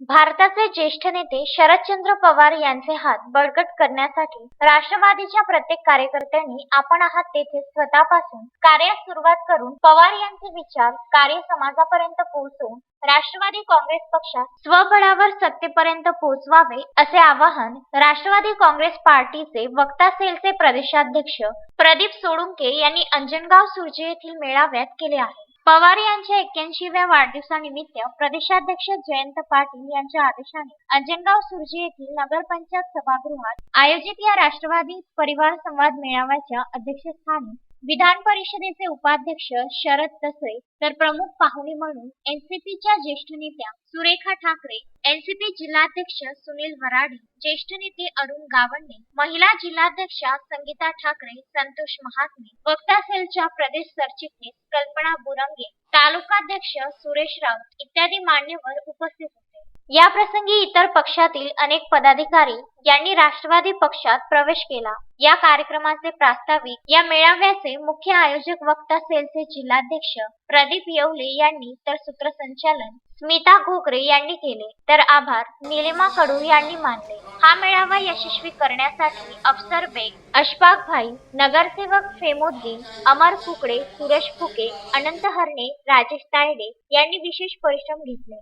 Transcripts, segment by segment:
भारताचे ज्येष्ठ नेते शरदचंद्र पवार यांचे हात बळकट करण्यासाठी राष्ट्रवादीच्या प्रत्येक कार्यकर्त्यांनी आपण आहात तेथे स्वतःपासून कार्यास सुरुवात करून पवार यांचे विचार कार्य समाजापर्यंत पोहोचवून राष्ट्रवादी काँग्रेस पक्षात स्वबळावर सत्तेपर्यंत पोहोचवावे असे आवाहन राष्ट्रवादी काँग्रेस पार्टीचे वक्ता सेलचे प्रदेशाध्यक्ष प्रदीप सोळुंके यांनी अंजनगाव सुर्जी येथील मेळाव्यात केले आहे. पवार यांच्या एक्क्याऐंशीव्या वाढदिवसानिमित्त प्रदेशाध्यक्ष जयंत पाटील यांच्या आदेशाने अंजनगाव सुरजी येथील नगरपंचायत सभागृहात आयोजित या राष्ट्रवादी परिवार संवाद मेळाव्याच्या अध्यक्षस्थानी विधान परिषदेचे उपाध्यक्ष शरद तसरे तर प्रमुख पाहुणे म्हणून एनसीपीच्या ज्येष्ठ नेत्या सुरेखा ठाकरे एनसीपी जिल्हाध्यक्ष सुनील वराडे ज्येष्ठ नेते अरुण गावंडे महिला जिल्हाध्यक्षा संगीता ठाकरे संतोष महात्मे वक्ता सेलच्या प्रदेश सरचिटणीस कल्पना बुरंगे तालुकाध्यक्ष सुरेश राऊत इत्यादी मान्यवर उपस्थित याप्रसंगी या प्रसंगी इतर पक्षातील अनेक पदाधिकारी यांनी राष्ट्रवादी पक्षात प्रवेश केला. या कार्यक्रमाचे प्रास्ताविक या मेळाव्याचे मुख्य आयोजक वक्ता सेलचे जिल्हाध्यक्ष प्रदीप येवले यांनी तर सूत्रसंचालन स्मिता घोकरे यांनी केले. तर आभार निलिमा कडू यांनी मानले. हा मेळावा यशस्वी करण्यासाठी अफसर बेग अशफाक भाई नगरसेवक फेमुद्दीन अमर फुकडे सुरेश फुके अनंत हरणे राजेश तायडे यांनी विशेष परिश्रम घेतले.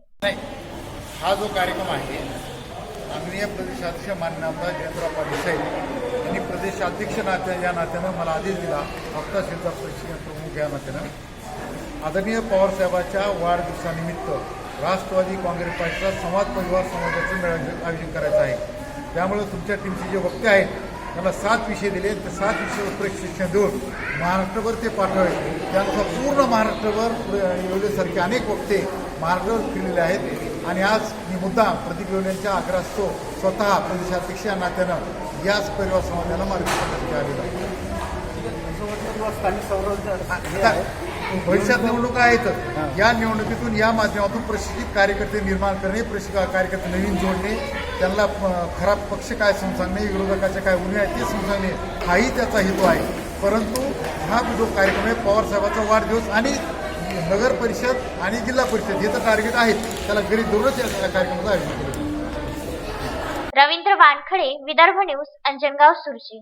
हा जो कार्यक्रम आहे माननीय प्रदेशाध्यक्ष मान्य आमदार जयंतराव पाटील साहेब यांनी प्रदेशाध्यक्ष नात्या या नात्यानं मला आदेश दिला हप्ता प्रशिक्षण प्रमुख या नात्यानं. आदरणीय पवारसाहेबाच्या वाढदिवसानिमित्त राष्ट्रवादी काँग्रेस पक्षाचा संवाद परिवार समाजाचं मेळावे आयोजन करायचं आहे. त्यामुळे तुमच्या टीमचे जे वक्ते आहेत त्यांना सात विषय दिले. तर सात विषयावर प्रशिक्षण देऊन महाराष्ट्रभर ते पाठवावे. त्यानुसार पूर्ण महाराष्ट्रभर एवढेसारखे अनेक वक्ते महाराष्ट्रावर फिरलेले आहेत. आणि आज मी मुद्दा प्रदीप येवलेंच्या आग्रहास्तो स्वतः प्रदेशाध्यक्ष या नात्यानं याच परिवार समाजाला मार्गदर्शन आलेलं आहे स्थानिक हे आहे. भविष्यात निवडणुका आहेतच या निवडणुकीतून या माध्यमातून प्रशिक्षित कार्यकर्ते निर्माण करणे प्रशिक्षित कार्यकर्ते नवीन जोडणे त्यांना प- खराब पक्ष काय समजून सांगणे विरोधकाचे काय उणे आहेत ते समजावणे हाही त्याचा हेतू आहे परंतु हा जो कार्यक्रम आहे पवारसाहेबाचा वाढदिवस आणि नगर परिषद आणि जिल्हा परिषद हे तर टार्गेट आहेत. त्याला गरीब धरूनच या कार्यक्रमाचं आयोजन केलं. रवींद्र वानखडे विदर्भ न्यूज अंजनगाव सुरजी.